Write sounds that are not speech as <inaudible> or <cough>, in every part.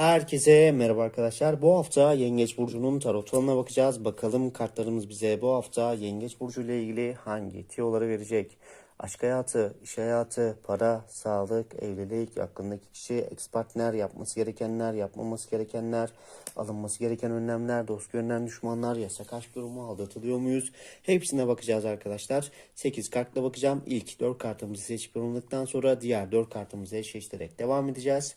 Herkese merhaba arkadaşlar. Bu hafta Yengeç Burcu'nun tarot falına bakacağız. Bakalım kartlarımız bize bu hafta Yengeç Burcu ile ilgili hangi tiyoları verecek? Aşk hayatı, iş hayatı, para, sağlık, evlilik, aklındaki kişi, ex partner, yapması gerekenler, yapmaması gerekenler, alınması gereken önlemler, dost görünen düşmanlar, yasak aşk durumu, aldatılıyor muyuz? Hepsine bakacağız arkadaşlar. 8 kartla bakacağım. İlk 4 kartımızı seçip yorumladıktan sonra diğer 4 kartımızı eşleştirerek devam edeceğiz.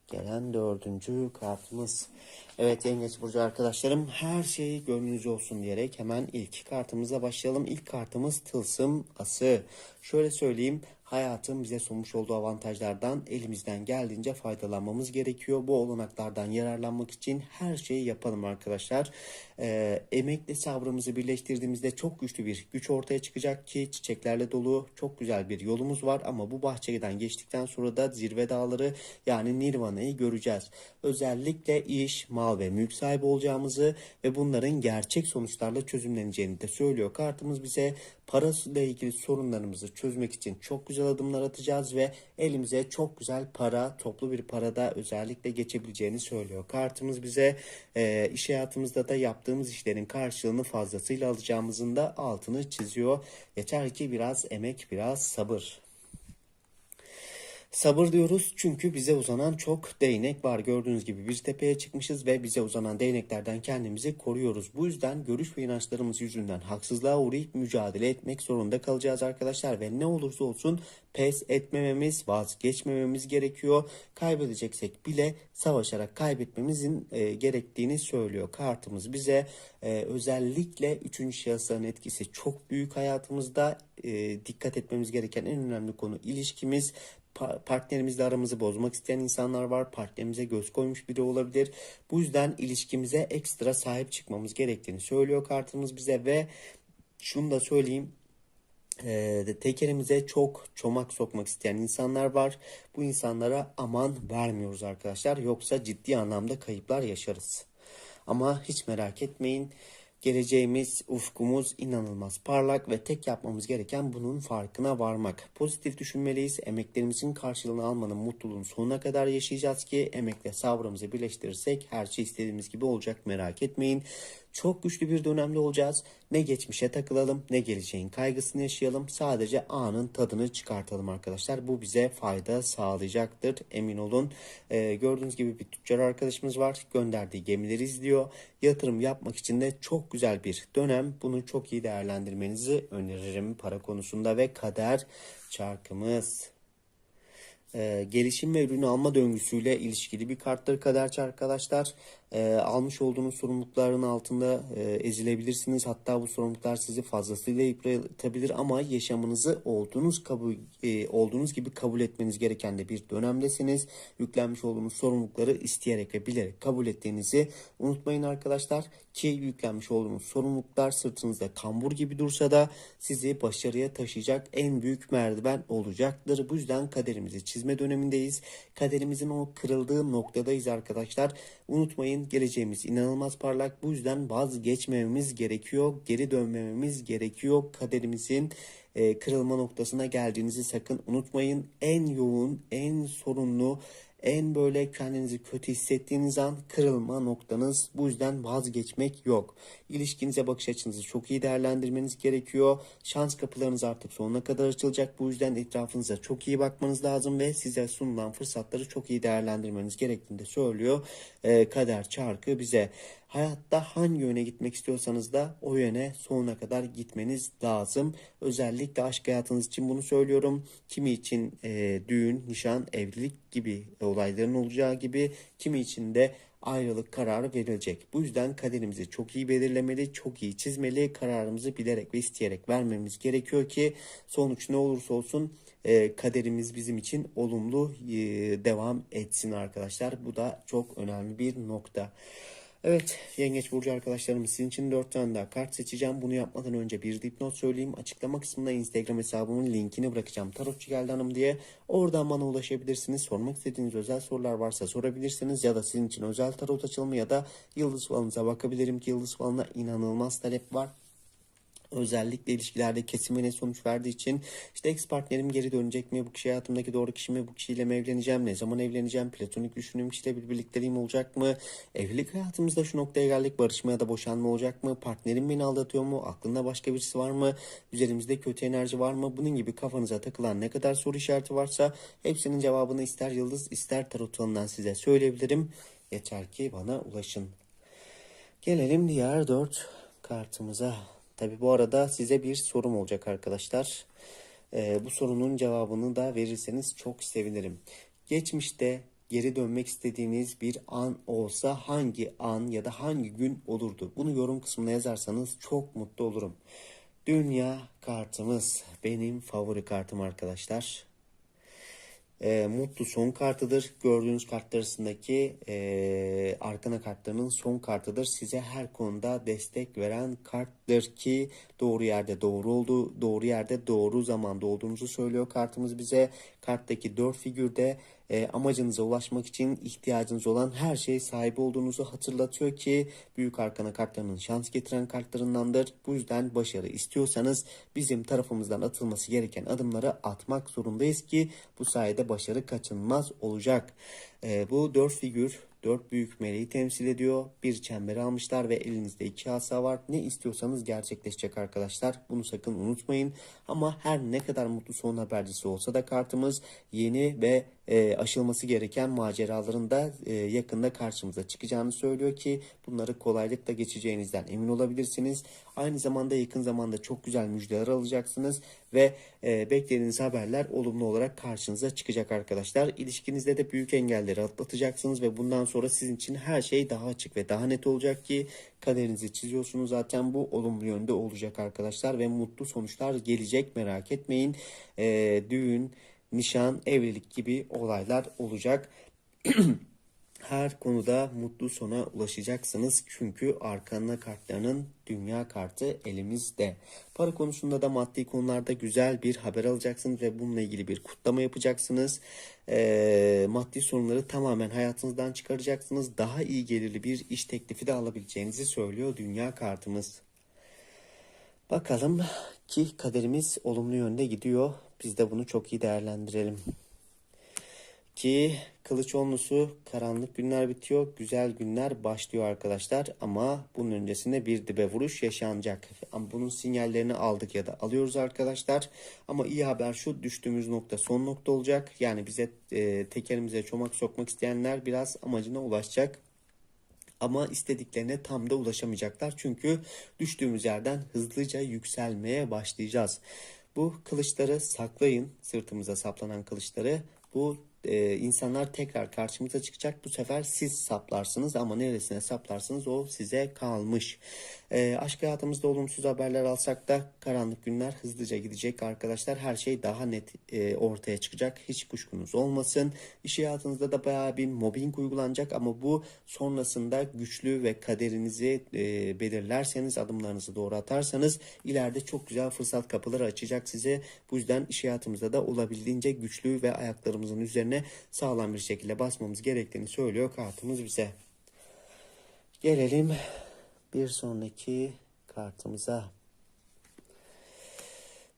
gelen dördüncü kartımız. Evet Yengeç Burcu arkadaşlarım her şey gönlünüzce olsun diyerek hemen ilk kartımıza başlayalım. İlk kartımız Tılsım Ası. Şöyle söyleyeyim hayatın bize sunmuş olduğu avantajlardan elimizden geldiğince faydalanmamız gerekiyor. Bu olanaklardan yararlanmak için her şeyi yapalım arkadaşlar. Ee, emekle sabrımızı birleştirdiğimizde çok güçlü bir güç ortaya çıkacak ki çiçeklerle dolu çok güzel bir yolumuz var ama bu bahçeden geçtikten sonra da zirve dağları yani Nirvana'yı göreceğiz. Özellikle iş, mal ve mülk sahibi olacağımızı ve bunların gerçek sonuçlarla çözümleneceğini de söylüyor. Kartımız bize parasıyla ilgili sorunlarımızı çözmek için çok güzel adımlar atacağız ve elimize çok güzel para, toplu bir parada özellikle geçebileceğini söylüyor. Kartımız bize e, iş hayatımızda da yaptığımız işlerin karşılığını fazlasıyla alacağımızın da altını çiziyor. Yeter ki biraz emek, biraz sabır. Sabır diyoruz çünkü bize uzanan çok değnek var. Gördüğünüz gibi bir tepeye çıkmışız ve bize uzanan değneklerden kendimizi koruyoruz. Bu yüzden görüş ve inançlarımız yüzünden haksızlığa uğrayıp mücadele etmek zorunda kalacağız arkadaşlar. Ve ne olursa olsun pes etmememiz, vazgeçmememiz gerekiyor. Kaybedeceksek bile savaşarak kaybetmemizin e, gerektiğini söylüyor. Kartımız bize e, özellikle üçüncü şahısların etkisi çok büyük hayatımızda. E, dikkat etmemiz gereken en önemli konu ilişkimiz partnerimizle aramızı bozmak isteyen insanlar var. Partnerimize göz koymuş biri olabilir. Bu yüzden ilişkimize ekstra sahip çıkmamız gerektiğini söylüyor kartımız bize ve şunu da söyleyeyim. E, tekerimize çok çomak sokmak isteyen insanlar var. Bu insanlara aman vermiyoruz arkadaşlar. Yoksa ciddi anlamda kayıplar yaşarız. Ama hiç merak etmeyin. Geleceğimiz, ufkumuz inanılmaz parlak ve tek yapmamız gereken bunun farkına varmak. Pozitif düşünmeliyiz. Emeklerimizin karşılığını almanın mutluluğunu sonuna kadar yaşayacağız ki emekle sabrımızı birleştirirsek her şey istediğimiz gibi olacak merak etmeyin. Çok güçlü bir dönemde olacağız. Ne geçmişe takılalım ne geleceğin kaygısını yaşayalım. Sadece anın tadını çıkartalım arkadaşlar. Bu bize fayda sağlayacaktır emin olun. Ee, gördüğünüz gibi bir tüccar arkadaşımız var. Gönderdiği gemileri izliyor. Yatırım yapmak için de çok güzel bir dönem. Bunu çok iyi değerlendirmenizi öneririm para konusunda ve kader çarkımız e, gelişim ve ürünü alma döngüsüyle ilişkili bir karttır kaderçi arkadaşlar. E, almış olduğunuz sorumlulukların altında e, ezilebilirsiniz. Hatta bu sorumluluklar sizi fazlasıyla yıpratabilir ama yaşamınızı olduğunuz kabul e, olduğunuz gibi kabul etmeniz gereken de bir dönemdesiniz. Yüklenmiş olduğunuz sorumlulukları isteyerek ve bilerek kabul ettiğinizi unutmayın arkadaşlar ki yüklenmiş olduğunuz sorumluluklar sırtınızda kambur gibi dursa da sizi başarıya taşıyacak en büyük merdiven olacaktır. Bu yüzden kaderimizi çizme dönemindeyiz. Kaderimizin o kırıldığı noktadayız arkadaşlar. Unutmayın geleceğimiz inanılmaz parlak. Bu yüzden vazgeçmememiz gerekiyor. Geri dönmememiz gerekiyor. Kaderimizin e, kırılma noktasına geldiğinizi sakın unutmayın. En yoğun, en sorunlu, en böyle kendinizi kötü hissettiğiniz an kırılma noktanız. Bu yüzden vazgeçmek yok. İlişkinize bakış açınızı çok iyi değerlendirmeniz gerekiyor. Şans kapılarınız artık sonuna kadar açılacak. Bu yüzden etrafınıza çok iyi bakmanız lazım ve size sunulan fırsatları çok iyi değerlendirmeniz gerektiğini de söylüyor. Ee, kader çarkı bize. Hayatta hangi yöne gitmek istiyorsanız da o yöne sonuna kadar gitmeniz lazım. Özellikle aşk hayatınız için bunu söylüyorum. Kimi için e, düğün, nişan, evlilik gibi olayların olacağı gibi kimi için de ayrılık kararı verilecek. Bu yüzden kaderimizi çok iyi belirlemeli, çok iyi çizmeli, kararımızı bilerek ve isteyerek vermemiz gerekiyor ki sonuç ne olursa olsun e, kaderimiz bizim için olumlu e, devam etsin arkadaşlar. Bu da çok önemli bir nokta. Evet, Yengeç Burcu arkadaşlarım sizin için 4 tane daha kart seçeceğim. Bunu yapmadan önce bir dipnot söyleyeyim. Açıklama kısmında Instagram hesabımın linkini bırakacağım. Tarotçu geldi hanım diye. Oradan bana ulaşabilirsiniz. Sormak istediğiniz özel sorular varsa sorabilirsiniz. Ya da sizin için özel tarot açılımı ya da yıldız falınıza bakabilirim ki yıldız falına inanılmaz talep var. Özellikle ilişkilerde kesimine sonuç verdiği için işte ex partnerim geri dönecek mi? Bu kişi hayatımdaki doğru kişi mi? Bu kişiyle mi evleneceğim? Ne zaman evleneceğim? Platonik düşündüğüm kişiyle bir birlikteliğim olacak mı? Evlilik hayatımızda şu noktaya geldik. Barışma ya da boşanma olacak mı? Partnerim beni aldatıyor mu? Aklında başka birisi var mı? Üzerimizde kötü enerji var mı? Bunun gibi kafanıza takılan ne kadar soru işareti varsa hepsinin cevabını ister yıldız ister tarot falından size söyleyebilirim. Yeter ki bana ulaşın. Gelelim diğer dört kartımıza. Tabi bu arada size bir sorum olacak arkadaşlar. Ee, bu sorunun cevabını da verirseniz çok sevinirim. Geçmişte geri dönmek istediğiniz bir an olsa hangi an ya da hangi gün olurdu? Bunu yorum kısmına yazarsanız çok mutlu olurum. Dünya kartımız benim favori kartım arkadaşlar e, mutlu son kartıdır. Gördüğünüz kartlar arasındaki e, arkana kartlarının son kartıdır. Size her konuda destek veren karttır ki doğru yerde doğru oldu, doğru yerde doğru zamanda olduğunuzu söylüyor kartımız bize. Karttaki dört figürde e, amacınıza ulaşmak için ihtiyacınız olan her şeye sahip olduğunuzu hatırlatıyor ki büyük arkana kartlarının şans getiren kartlarındandır. Bu yüzden başarı istiyorsanız bizim tarafımızdan atılması gereken adımları atmak zorundayız ki bu sayede başarı kaçınılmaz olacak. E, bu dört figür Dört büyük meleği temsil ediyor. Bir çemberi almışlar ve elinizde iki asa var. Ne istiyorsanız gerçekleşecek arkadaşlar. Bunu sakın unutmayın. Ama her ne kadar mutlu son habercisi olsa da kartımız yeni ve e, aşılması gereken maceraların da e, yakında karşımıza çıkacağını söylüyor ki bunları kolaylıkla geçeceğinizden emin olabilirsiniz. Aynı zamanda yakın zamanda çok güzel müjdeler alacaksınız ve e, beklediğiniz haberler olumlu olarak karşınıza çıkacak arkadaşlar. İlişkinizde de büyük engelleri atlatacaksınız ve bundan sonra sizin için her şey daha açık ve daha net olacak ki kaderinizi çiziyorsunuz zaten bu olumlu yönde olacak arkadaşlar ve mutlu sonuçlar gelecek merak etmeyin. E, düğün, nişan, evlilik gibi olaylar olacak. <clears throat> Her konuda mutlu sona ulaşacaksınız. Çünkü arkana kartlarının dünya kartı elimizde. Para konusunda da maddi konularda güzel bir haber alacaksınız ve bununla ilgili bir kutlama yapacaksınız. Ee, maddi sorunları tamamen hayatınızdan çıkaracaksınız. Daha iyi gelirli bir iş teklifi de alabileceğinizi söylüyor dünya kartımız. Bakalım ki kaderimiz olumlu yönde gidiyor. Biz de bunu çok iyi değerlendirelim. Ki kılıç onlusu karanlık günler bitiyor, güzel günler başlıyor arkadaşlar. Ama bunun öncesinde bir dibe vuruş yaşanacak. Ama bunun sinyallerini aldık ya da alıyoruz arkadaşlar. Ama iyi haber şu düştüğümüz nokta son nokta olacak. Yani bize e, tekerimize çomak sokmak isteyenler biraz amacına ulaşacak ama istediklerine tam da ulaşamayacaklar. Çünkü düştüğümüz yerden hızlıca yükselmeye başlayacağız. Bu kılıçları saklayın, sırtımıza saplanan kılıçları. Bu e, insanlar tekrar karşımıza çıkacak. Bu sefer siz saplarsınız ama neresine saplarsınız o size kalmış. E, aşk hayatımızda olumsuz haberler alsak da karanlık günler hızlıca gidecek arkadaşlar. Her şey daha net e, ortaya çıkacak. Hiç kuşkunuz olmasın. İş hayatınızda da bayağı bir mobbing uygulanacak ama bu sonrasında güçlü ve kaderinizi e, belirlerseniz adımlarınızı doğru atarsanız ileride çok güzel fırsat kapıları açacak size. Bu yüzden iş hayatımızda da olabildiğince güçlü ve ayaklarımızın üzerine sağlam bir şekilde basmamız gerektiğini söylüyor kartımız bize. Gelelim bir sonraki kartımıza.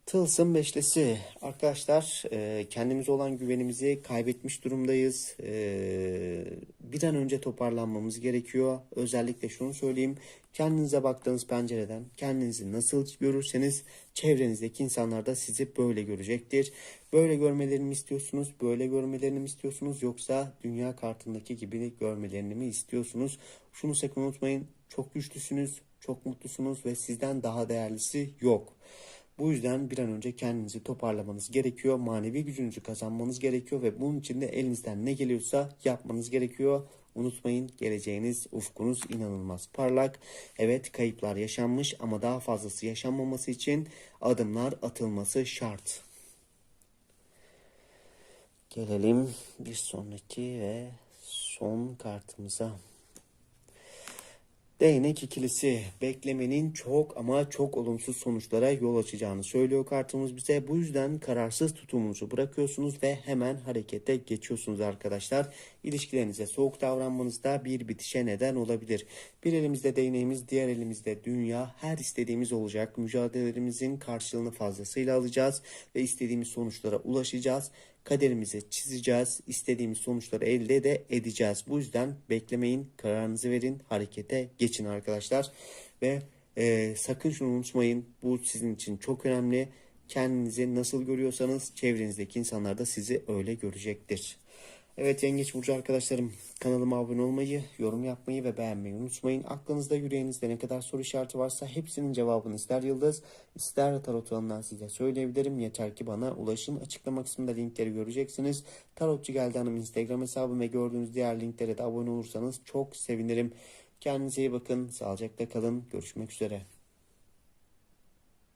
Tılsım beşlisi. Arkadaşlar e, kendimize olan güvenimizi kaybetmiş durumdayız. E, bir an önce toparlanmamız gerekiyor. Özellikle şunu söyleyeyim. Kendinize baktığınız pencereden kendinizi nasıl görürseniz çevrenizdeki insanlar da sizi böyle görecektir. Böyle görmelerini mi istiyorsunuz? Böyle görmelerini mi istiyorsunuz? Yoksa dünya kartındaki gibi görmelerini mi istiyorsunuz? Şunu sakın unutmayın. Çok güçlüsünüz, çok mutlusunuz ve sizden daha değerlisi yok. Bu yüzden bir an önce kendinizi toparlamanız gerekiyor. Manevi gücünüzü kazanmanız gerekiyor ve bunun için de elinizden ne geliyorsa yapmanız gerekiyor. Unutmayın geleceğiniz, ufkunuz inanılmaz parlak. Evet kayıplar yaşanmış ama daha fazlası yaşanmaması için adımlar atılması şart. Gelelim bir sonraki ve son kartımıza. Değnek ikilisi beklemenin çok ama çok olumsuz sonuçlara yol açacağını söylüyor kartımız bize. Bu yüzden kararsız tutumunuzu bırakıyorsunuz ve hemen harekete geçiyorsunuz arkadaşlar. İlişkilerinize soğuk davranmanız da bir bitişe neden olabilir. Bir elimizde değneğimiz, diğer elimizde dünya. Her istediğimiz olacak. Mücadelelerimizin karşılığını fazlasıyla alacağız ve istediğimiz sonuçlara ulaşacağız. Kaderimizi çizeceğiz. istediğimiz sonuçları elde de edeceğiz. Bu yüzden beklemeyin, kararınızı verin, harekete geçin arkadaşlar. Ve e, sakın şunu unutmayın. Bu sizin için çok önemli. Kendinizi nasıl görüyorsanız çevrenizdeki insanlar da sizi öyle görecektir. Evet Yengeç Burcu arkadaşlarım kanalıma abone olmayı, yorum yapmayı ve beğenmeyi unutmayın. Aklınızda yüreğinizde ne kadar soru işareti varsa hepsinin cevabını ister Yıldız ister Tarot alanından size söyleyebilirim. Yeter ki bana ulaşın. Açıklama kısmında linkleri göreceksiniz. Tarotçu Geldi Hanım Instagram hesabım ve gördüğünüz diğer linklere de abone olursanız çok sevinirim. Kendinize iyi bakın. Sağlıcakla kalın. Görüşmek üzere.